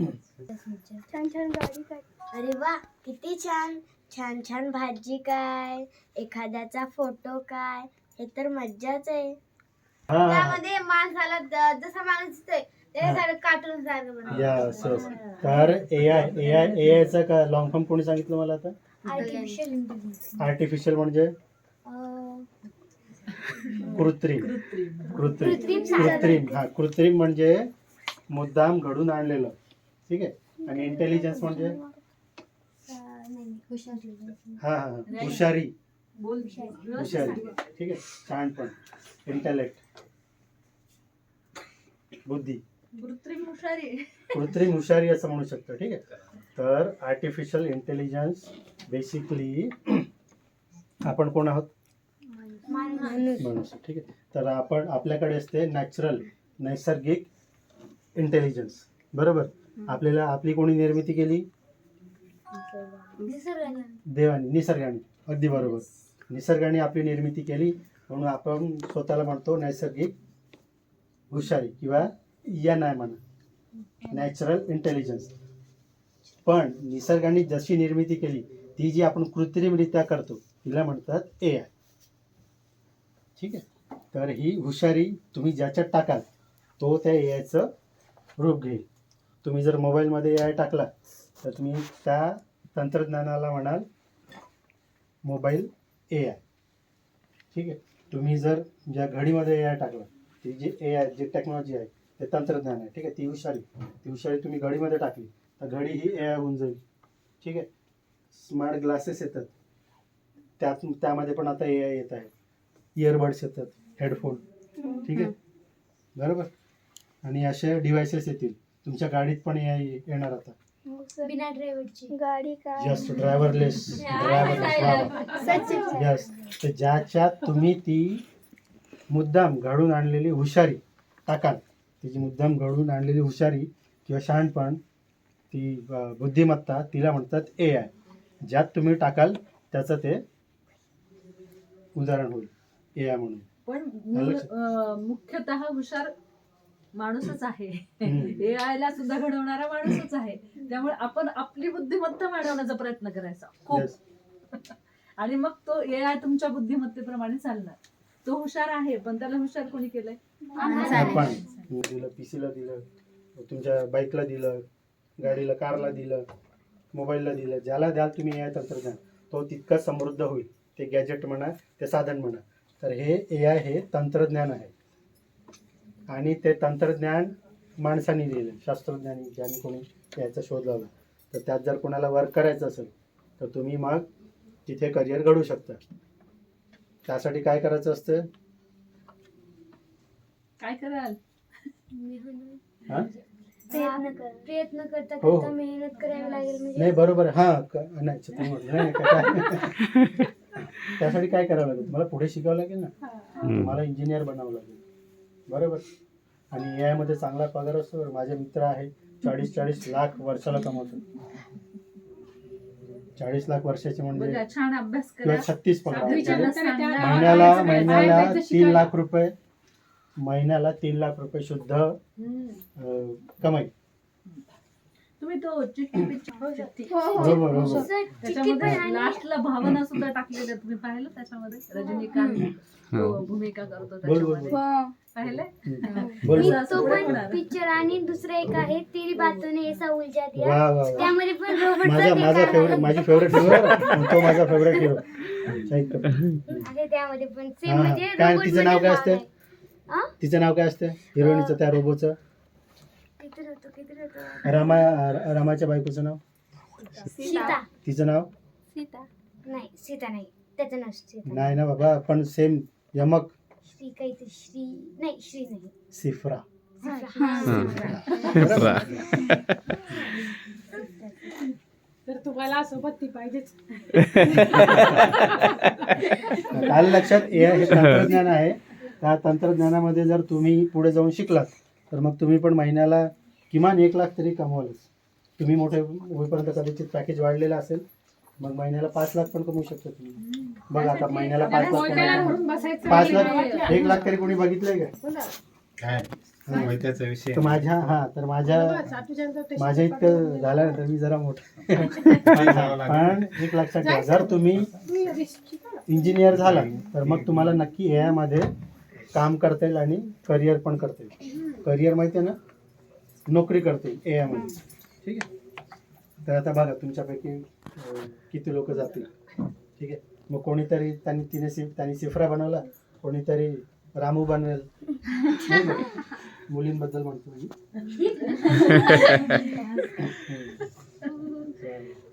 छान छान गाडी काय? अरे वा किती छान. छान छान भाजी काय? एखाद्याचा फोटो काय? हे तर मज्जाच आहे. त्यामध्ये माणसाला द- जसा माणूस दिसतोय त्याच्यासारखं कार्टून सारखं बनवलं. यस यस तर ए आय ए आय ए आयचा का लॉंग फॉर्म कोणी सांगितलं मला आता? आर्टिफिशियल म्हणजे? कृत्रिम. कृत्रिम. कृत्रिम. कृत्रिम. हा कृत्रिम म्हणजे मुद्दाम घडून आणलेलं. ठीक आहे? आणि इंटेलिजन्स म्हणजे? हा हा हा. हुशारी. बोल. हुशारी. ठीक आहे? शहाणपण इंटेलेक्ट बुद्धी. कृत्रिम हुशारी. कृत्रिम हुशारी असं म्हणू शकतो. ठीक आहे? तर आर्टिफिशियल इंटेलिजन्स बेसिकली आपण कोण आहोत? मनुष्य ठीक आहे? तर आपण आपल्याकडे असते नॅचरल नैसर्गिक इंटेलिजन्स बरोबर? आपल्याला आपली कोणी निर्मिती केली? देवाने निसर्गाने. अगदी बरोबर. निसर्गाने आपली निर्मिती केली. म्हणून आपण स्वतःला म्हणतो नैसर्गिक हुशारी किंवा या नाही म्हणा. नॅचरल इंटेलिजन्स पण निसर्गाने जशी निर्मिती केली ती जी आपण कृत्रिमरित्या करतो तिला म्हणतात ए आय ठीक आहे? तर ही हुशारी तुम्ही ज्याच्यात टाकाल तो त्या ए आयचं रूप घेईल. तुम्ही जर मोबाईलमध्ये ए आय टाकला तर तुम्ही त्या तंत्रज्ञानाला म्हणाल मोबाईल ए आय ठीक आहे? तुम्ही जर ज्या घडीमध्ये ए आय टाकला ती जी ए आय जी टेक्नॉलॉजी आहे ते तंत्रज्ञान आहे. ठीक आहे? ती हुशारी. ती हुशारी तुम्ही घडीमध्ये टाकली तर घडी ही ए आय होऊन जाईल. ठीक आहे? स्मार्ट ग्लासेस येतात. त्यात त्यामध्ये पण आता ए आय येत आहे. इयरबड्स येतात. हेडफोन ठीक आहे? बरोबर? आणि असे डिव्हायसेस येतील. तुमच्या गाडीत पण ए आय येणार आता. बिना ड्रायव्हरची गाडी काय? जस्ट ड्रायव्हरलेस ड्रायव्हरलेस यस तर ज्याच्यात तुम्ही ती मुद्दाम घडून आणलेली हुशारी टाकाल. तिची मुद्दाम घडून आणलेली हुशारी किंवा शहाणपण ती अ, बुद्धिमत्ता तिला म्हणतात ए आय ज्यात तुम्ही टाकाल त्याचं ते उदाहरण होईल. ए आय म्हणून. पण मूळ अं, मुख्यतः हुशार माणूसच आहे. हम्म. ए आय ला सुद्धा घडवणारा माणूसच आहे. त्यामुळे आपण आपली बुद्धिमत्ता वाढवण्याचा प्रयत्न करायचा. खूप. आणि मग तो ए आय तुमच्या बुद्धिमत्तेप्रमाणे चालणार. तो हुशार आहे पण त्याला हुशार कोणी केलंय? दिलं पीसीला दिलं तुमच्या बाईकला दिलं गाडीला कारला दिलं मोबाईलला दिलं. ज्याला द्याल तुम्ही ए आय तंत्रज्ञान तो तितका समृद्ध होईल. ते गॅजेट म्हणा ते साधन म्हणा. तर हे ए आय हे तंत्रज्ञान आहे. आणि ते तंत्रज्ञान माणसाने दिलं शास्त्रज्ञानी ज्यांनी कोणी याचा शोध लावला. तर त्यात जर कोणाला वर्क करायचं असेल तर तुम्ही मग तिथे करिअर घडू शकता. त्यासाठी काय करायचं असतं? काय कराल? हां? प्रयत्न कर. प्रयत्न करता हो, करता हो. मेहनत करावी लागेल म्हणजे. नाही बरोबर आहे. हा क- नाही नाही, काय- त्यासाठी काय करावं लागेल? तुम्हाला पुढे शिकावं लागेल ना? तुम्हाला इंजिनियर बनावं लागेल. बरोबर. आणि ए मध्ये चांगला पगार असतो. माझे मित्र आहे चाळीस चाळीस लाख वर्षाला कमवतो. चाळीस लाख वर्षाचे म्हणजे बघा छान अभ्यास किंवा करा छत्तीस पगार. म्हणजे महिन्याला महिन्याला तीन लाख रुपये महिन्याला तीन लाख रुपये शुद्ध. अं, कमाई. तुम्ही तो चिठ्ठी पिक्चर बरोबर बरोबर. त्याच्यामध्ये आणि लास्टला भावना सुद्धा टाकलेल्या तुम्ही पाहिलं त्याच्यामध्ये? रजनीकांत तो भूमिका करतो बोल, बोल, त्याच्यामध्ये. हो. मी. तो पण पिक्चर आणि दुसरं एक आहे तेरी बातों ने ऐसा उलझा दिया. वा वा वा. त्यामध्ये पण माझा माझा फेवरेट माझी फेवरेट हिरो तो माझा फेवरेट हिरो आणि त्यामध्ये पण सेम हा. म्हणजे काय robot तिचं नावमध्ये काय असते? आहे. हा? तिचं नाव काय असतं? हिरोईनीचं त्या रोबोचं होतं होतं. रमा रमाच्या बायकोचं नाव? सीता. तिचं नाव? सीता. नाही सीता नाही. त्याचं नाव सीता. नाही ना बाबा पण सेम यमक. श्री काहीतरी श्री नाही श्री नाही. सिफ्रा. हा. तर तुम्हाला सोबत ती पाहिजेच. आलं लक्षात ए हे तंत्रज्ञान आहे. त्या तंत्रज्ञानामध्ये जर तुम्ही पुढे जाऊन शिकलात तर मग तुम्ही पण महिन्याला किमान एक लाख तरी कमवालच तुम्ही मोठे होईपर्यंत कदाचित पॅकेज वाढलेलं असेल. मग महिन्याला पाच लाख पण कमवू शकता तुम्ही. बघा आता महिन्याला पाच लाख पाच. लाख एक लाख तरी कोणी बघितलंय का? होय, त्याचा विषय तर माझ्या हा तर माझ्या माझ्या इतकं झाल्यानंतर मी जरा मोठा. पण एक लक्षात ठेवा जर तुम्ही. इंजिनियर झाला तर मग तुम्हाला नक्की मध्ये काम करता येईल आणि करिअर पण करता येईल. करिअर माहिती आहे ना? नोकरी करता येईल AI मध्ये. ठीक आहे? तर आता बघा तुमच्यापैकी किती लोक जातील? ठीक आहे? मग कोणीतरी त्यांनी तिने त्यांनी सिफरा बनवला कोणीतरी रामू बनवेल? मुलींबद्दल म्हणतो मी.